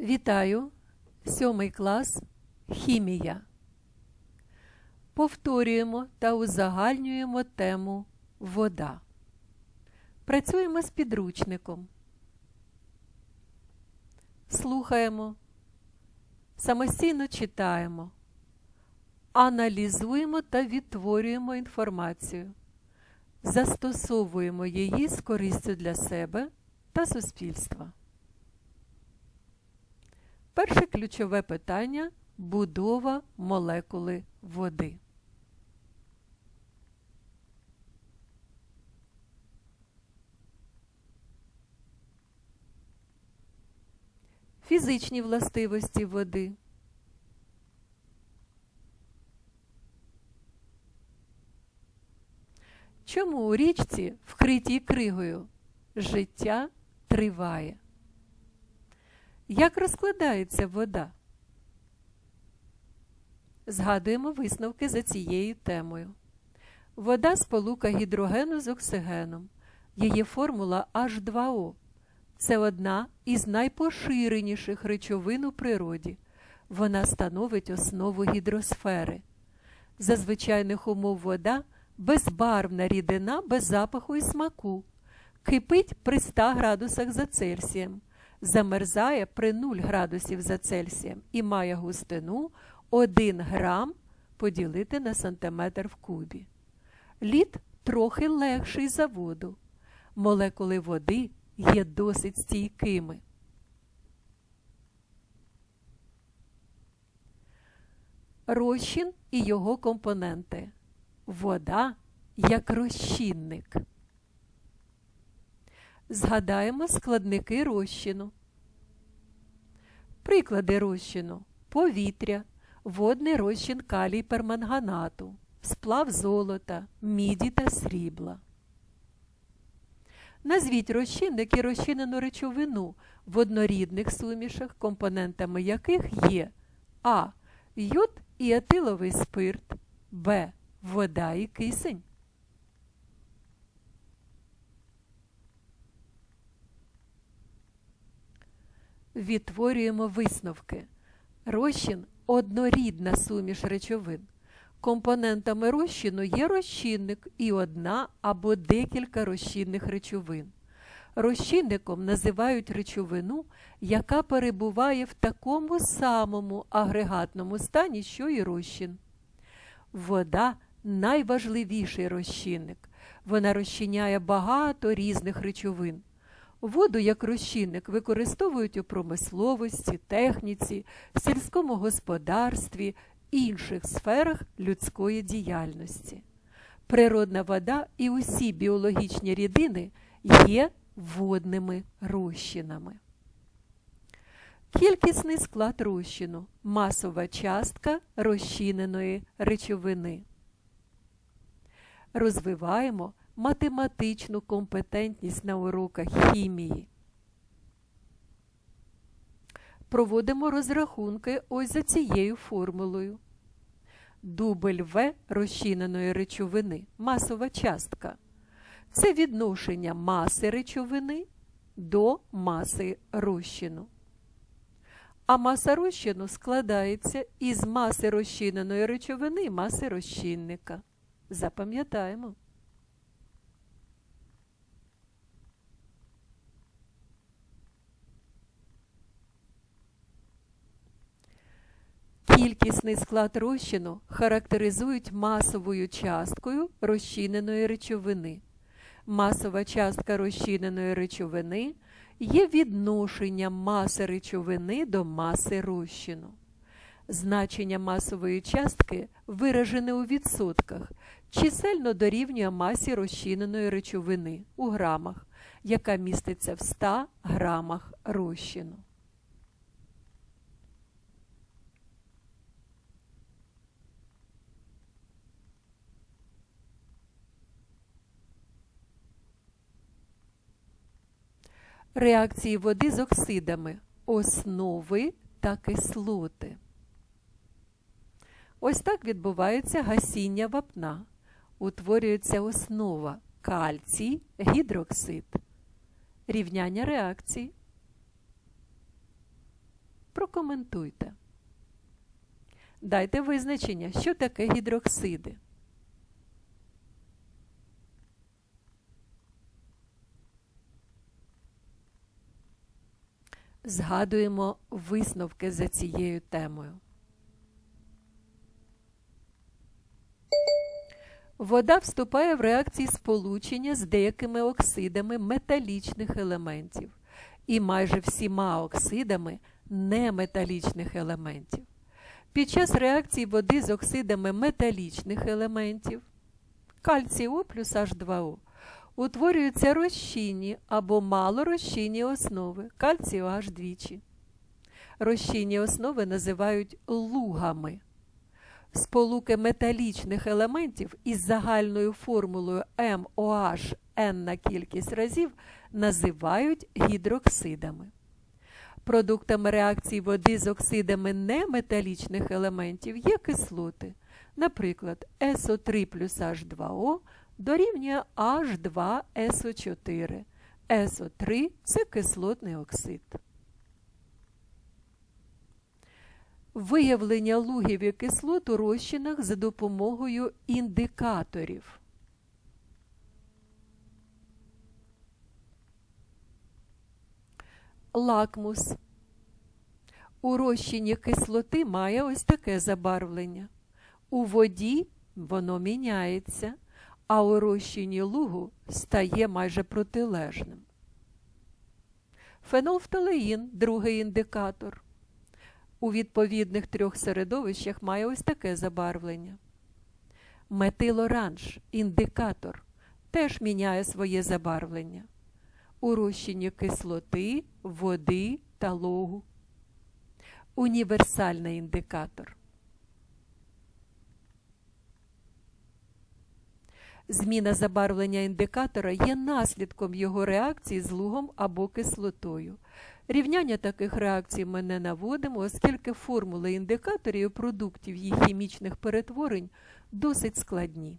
Вітаю! Сьомий клас Хімія. Повторюємо та узагальнюємо тему вода. Працюємо з підручником. Слухаємо. Самостійно читаємо. Аналізуємо та відтворюємо інформацію. Застосовуємо її з користю для себе та суспільства. Перше ключове питання будова молекули води. Фізичні властивості води. Чому у річці, вкритій кригою, життя триває? Як розкладається вода? Згадуємо висновки за цією темою. Вода сполука гідрогену з оксигеном. Її формула H2O. Це одна із найпоширеніших речовин у природі. Вона становить основу гідросфери. За звичайних умов вода безбарвна рідина без запаху і смаку. Кипить при 100 градусах за Цельсієм замерзає при 0 градусів за Цельсієм і має густину 1 грам поділити на сантиметр в кубі. Лід трохи легший за воду. Молекули води є досить стійкими. Розчин і його компоненти. Вода як розчинник. Згадаємо складники розчину. Приклади розчину повітря, водний розчин калій перманганату, сплав золота, міді та срібла. Назвіть розчинник і розчинену речовину в однорідних сумішах, компонентами яких є А. Йод і етиловий спирт, Б. Вода і кисень. Відтворюємо висновки. Розчин однорідна суміш речовин. Компонентами розчину є розчинник і одна або декілька розчинних речовин. Розчинником називають речовину, яка перебуває в такому самому агрегатному стані, що і розчин. Вода найважливіший розчинник. Вона розчиняє багато різних речовин. Воду як розчинник використовують у промисловості, техніці, сільському господарстві, інших сферах людської діяльності. Природна вода і усі біологічні рідини є водними розчинами. Кількісний склад розчину масова частка розчиненої речовини. Розвиваємо математичну компетентність на уроках хімії. Проводимо розрахунки ось за цією формулою. Дубль В розчиненої речовини масова частка. Це відношення маси речовини до маси розчину. А маса розчину складається із маси розчиненої речовини і маси розчинника. Запам'ятаємо. Кількісний склад розчину характеризують масовою часткою розчиненої речовини. Масова частка розчиненої речовини є відношенням маси речовини до маси розчину. Значення масової частки виражене у відсотках, чисельно дорівнює масі розчиненої речовини у грамах, яка міститься в 100 грамах розчину. Реакції води з оксидами, основи та кислоти. Ось так відбувається гасіння вапна. Утворюється основа кальцій, гідроксид. Рівняння реакцій. Прокоментуйте. Дайте визначення, що таке гідроксиди. Згадуємо висновки за цією темою. Вода вступає в реакції сполучення з деякими оксидами металічних елементів і майже всіма оксидами неметалічних елементів. Під час реакції води з оксидами металічних елементів кальцій О плюс H2O утворюються розчинні або малорозчинні основи кальцію H двічі. Розчинні основи називають лугами. Сполуки металічних елементів із загальною формулою MOH N на кількість разів називають гідроксидами. Продуктами реакції води з оксидами неметалічних елементів є кислоти, наприклад, СО3 плюс H2O дорівнює H2SO4. СО3 це кислотний оксид. Виявлення лугів і кислот у розчинах за допомогою індикаторів. Лакмус. У розчині кислоти має ось таке забарвлення. У воді воно міняється, а у розчині лугу стає майже протилежним. Фенолфталеїн – другий індикатор. У відповідних трьох середовищах має ось таке забарвлення. Метилоранж – індикатор, теж міняє своє забарвлення. У розчині кислоти, води та логу. Універсальний індикатор. Зміна забарвлення індикатора є наслідком його реакції з лугом або кислотою. Рівняння таких реакцій ми не наводимо, оскільки формули індикаторів продуктів їх хімічних перетворень досить складні.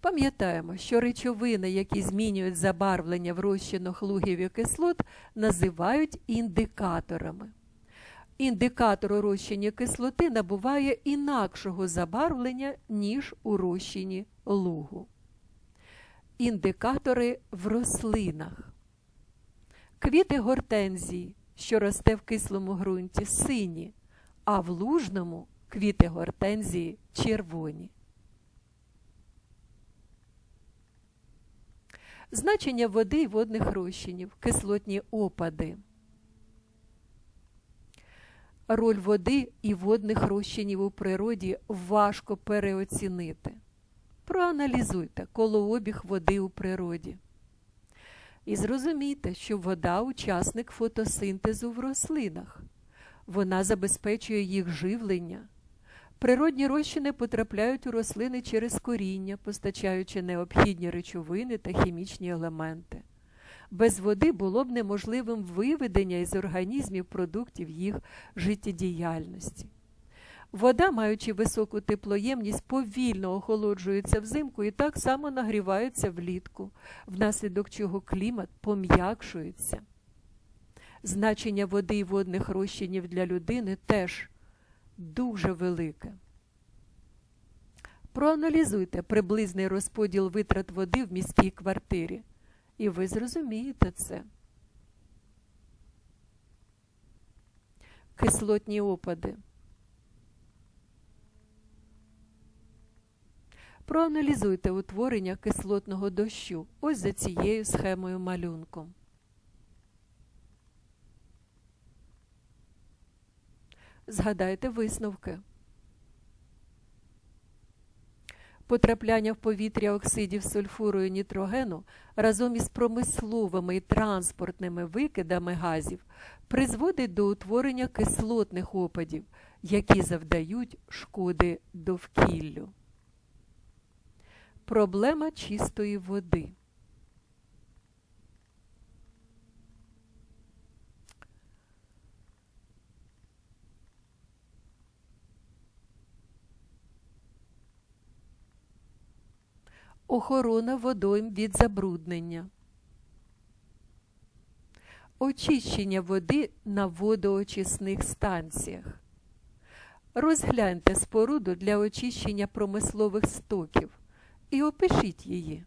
Пам'ятаємо, що речовини, які змінюють забарвлення в розчинах лугів і кислот, називають індикаторами. Індикатор у розчині кислоти набуває інакшого забарвлення, ніж у розчині лугу. Індикатори в рослинах. Квіти гортензії, що росте в кислому ґрунті, сині, а в лужному квіти гортензії червоні. Значення води і водних розчинів, кислотні опади. Роль води і водних розчинів у природі важко переоцінити. Проаналізуйте колообіг води у природі. І зрозумійте, що вода учасник фотосинтезу в рослинах. Вона забезпечує їх живлення. Природні розчини потрапляють у рослини через коріння, постачаючи необхідні речовини та хімічні елементи. Без води було б неможливим виведення із організмів продуктів їх життєдіяльності. Вода, маючи високу теплоємність, повільно охолоджується взимку і так само нагрівається влітку, внаслідок чого клімат пом'якшується. Значення води і водних розчинів для людини теж дуже велике. Проаналізуйте приблизний розподіл витрат води в міській квартирі, і ви зрозумієте це. Кислотні опади. Проаналізуйте утворення кислотного дощу ось за цією схемою малюнком. Згадайте висновки. Потрапляння в повітря оксидів сульфуру і нітрогену разом із промисловими і транспортними викидами газів призводить до утворення кислотних опадів, які завдають шкоди довкіллю. Проблема чистої води. Охорона водойм від забруднення. очищення води на водоочисних станціях. Розгляньте споруду для очищення промислових стоків і опишіть її.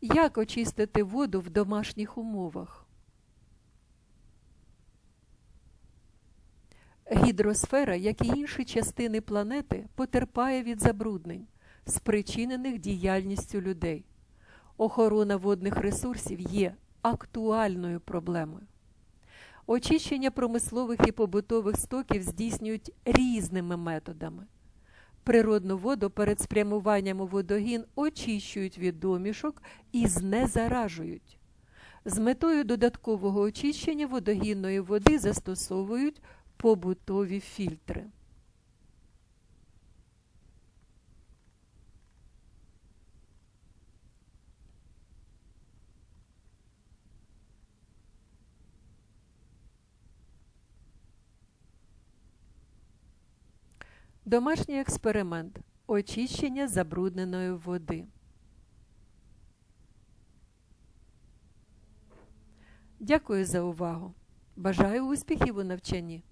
Як очистити воду в домашніх умовах? Гідросфера, як і інші частини планети, потерпає від забруднень, спричинених діяльністю людей. Охорона водних ресурсів є актуальною проблемою. Очищення промислових і побутових стоків здійснюють різними методами. Природну воду перед спрямуванням у водогін очищують від домішок і знезаражують. З метою додаткового очищення водогінної води застосовують побутові фільтри. Домашній експеримент. Очищення забрудненої води. Дякую за увагу. Бажаю успіхів у навчанні.